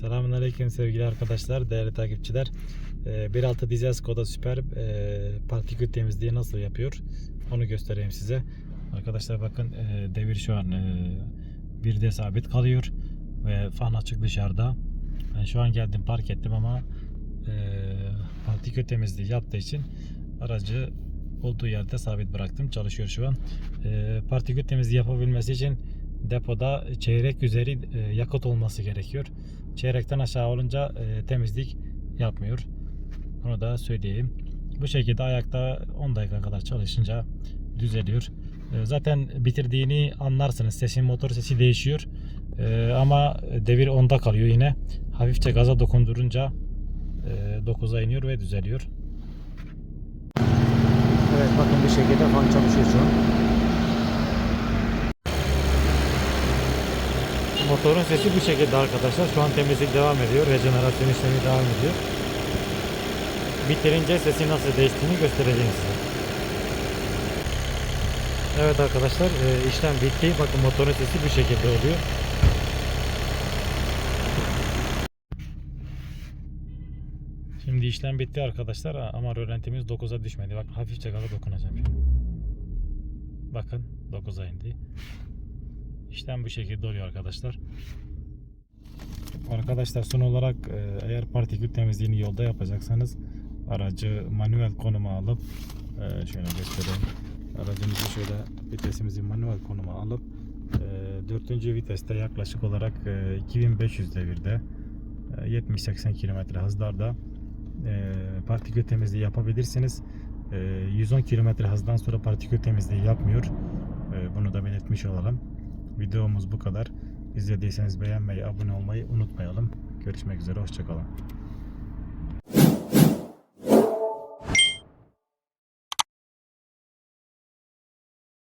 Selamünaleyküm sevgili arkadaşlar, değerli takipçiler. Ee, 1.6 dizel Skoda Super e, partikül temizliği nasıl yapıyor onu göstereyim size. Arkadaşlar bakın e, devir şu an bir de sabit kalıyor ve fan açık dışarıda. Ben şu an geldim park ettim ama partikül temizliği yaptığı için aracı olduğu yerde sabit bıraktım. Çalışıyor şu an. Partikül temizliği yapabilmesi için depoda çeyrek üzeri e, yakıt olması gerekiyor. Çeyrekten aşağı olunca e, temizlik yapmıyor. Bunu da söyleyeyim. Bu şekilde ayakta 10 dakika kadar çalışınca düzeliyor. E, zaten bitirdiğini anlarsınız. Sesin motor sesi değişiyor. Ama devir 10'da kalıyor yine. Hafifçe gaza dokundurunca e, 9'a iniyor ve düzeliyor. Evet bakın bu şekilde fan çalışıyor şu an. Motorun sesi bu şekilde arkadaşlar. Şu an temizlik devam ediyor. Rejenerasyon işlemi devam ediyor. Bitirince sesi nasıl değiştiğini göstereceğim size. Evet arkadaşlar e, işlem bitti. Bakın motorun sesi bu şekilde oluyor. Şimdi işlem bitti arkadaşlar ama rölantimiz 9'a düşmedi. Bak hafifçe gaza dokunacağım. Bakın 9'a indi. İşlem bu şekilde oluyor arkadaşlar. Arkadaşlar son olarak e, eğer partikül temizliğini yolda yapacaksanız aracı manuel konuma alıp e, şöyle göstereyim. Aracımızı şöyle vitesimizi manuel konuma alıp e, 4. viteste yaklaşık olarak e, 2500 devirde e, 70-80 km hızlarda e, partikül temizliği yapabilirsiniz. E, 110 km hızdan sonra partikül temizliği yapmıyor. Bunu da belirtmiş olalım. Videomuz bu kadar. İzlediyseniz beğenmeyi, abone olmayı unutmayalım. Görüşmek üzere, hoşçakalın.